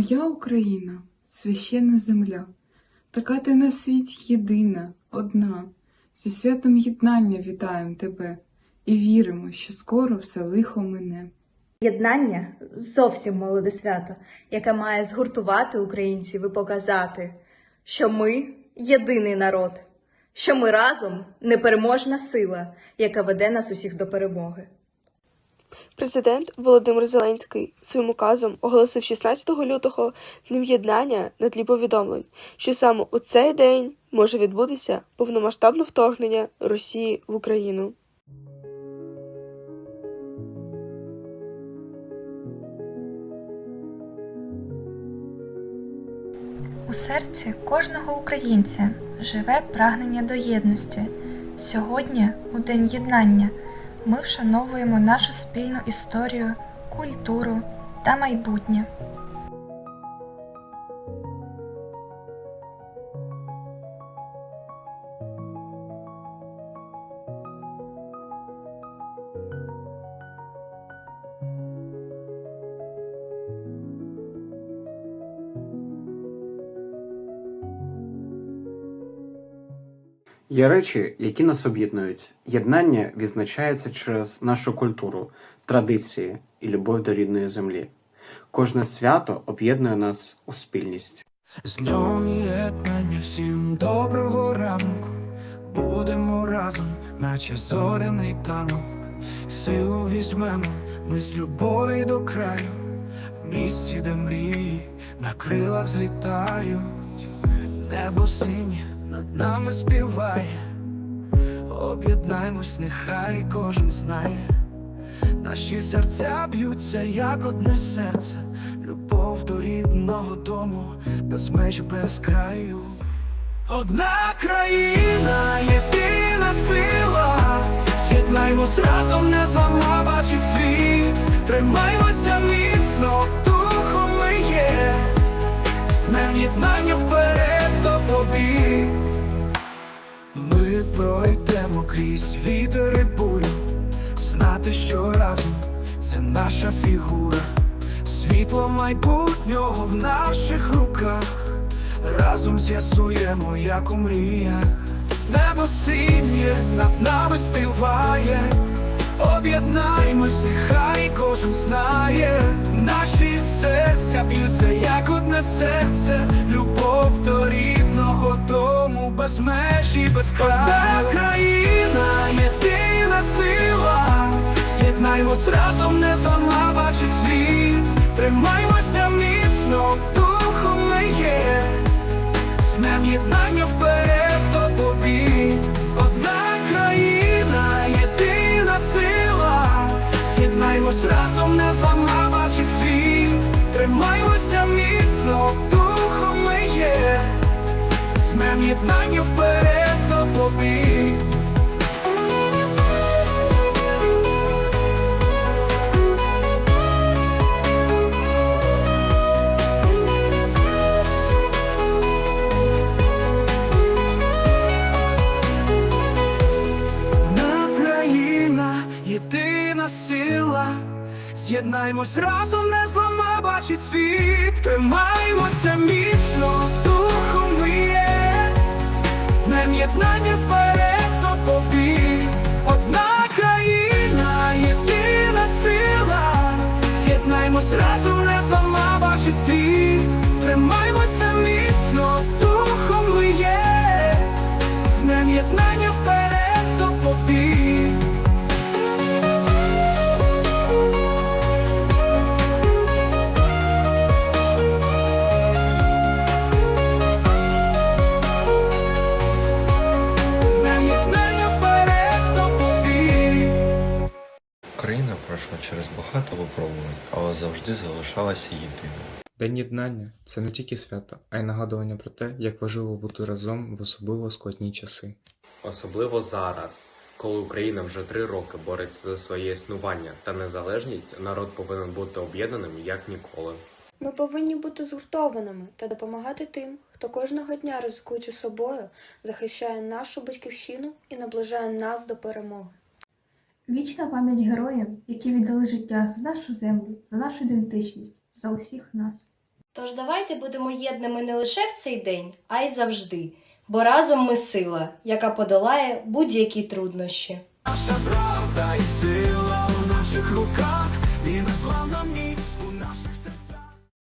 Моя Україна, священна земля, така ти на світі єдина, одна. Зі святом єднання вітаємо тебе і віримо, що скоро все лихо мине. Єднання зовсім молоде свято, яке має згуртувати українців і показати, що ми єдиний народ, що ми разом непереможна сила, яка веде нас усіх до перемоги. Президент Володимир Зеленський своїм указом оголосив 16 лютого Днем єднання на тлі повідомлень, що саме у цей день може відбутися повномасштабне вторгнення Росії в Україну. У серці кожного українця живе прагнення до єдності. Сьогодні, у День єднання, ми вшановуємо нашу спільну історію, культуру та майбутнє. Є речі, які нас об'єднують. Єднання відзначається через нашу культуру, традиції і любов до рідної землі. Кожне свято об'єднує нас у спільність. З днем єднання всім доброго ранку, будемо разом, наче зоряний танок. Силу візьмемо, ми з любові до краю, в місці, де мрії на крилах злітають. Небо синє над нами співає, об'єднаймось, нехай кожен знає. Наші серця б'ються, як одне серце, любов до рідного дому, без меж, без краю. Одна країна, єдина сила, з'єднаймось разом, не злама бачить світ, тримаймося міцно, духом ми є, з єднання вперед Ми. Пройдемо крізь вітер і бурю, знати, що разом це наша фігура, світло майбутнього в наших руках, разом з'ясуємо, як у мріях, небо синє над нами співає, об'єднаймось, нехай кожен знає, наші серця б'ються, як одне серце, любов до рідного тому без меж і без краю. Одна країна, єдина сила, з'єднаймось разом, не злама бачить світ, тримаймося міцно, єднання вперед до країна, єдина сила. З'єднаймось разом, не злама бачить світ. Тримаймося міцно, єднання вперед до побід. Одна країна, єдина сила. З'єднаймось разом, не злама бачить світ. Тримаймося багато випробувань, але завжди залишалася єдиною. День єднання це не тільки свято, а й нагадування про те, як важливо бути разом в особливо складні часи. Особливо зараз, коли Україна вже три роки бореться за своє існування та незалежність, народ повинен бути об'єднаним як ніколи. Ми повинні бути згуртованими та допомагати тим, хто кожного дня, ризикуючи собою, захищає нашу батьківщину і наближає нас до перемоги. Вічна пам'ять героям, які віддали життя за нашу землю, за нашу ідентичність, за усіх нас. Тож давайте будемо єдними не лише в цей день, а й завжди. Бо разом ми сила, яка подолає будь-які труднощі. Наша правда і сила в наших руках, і незламна міць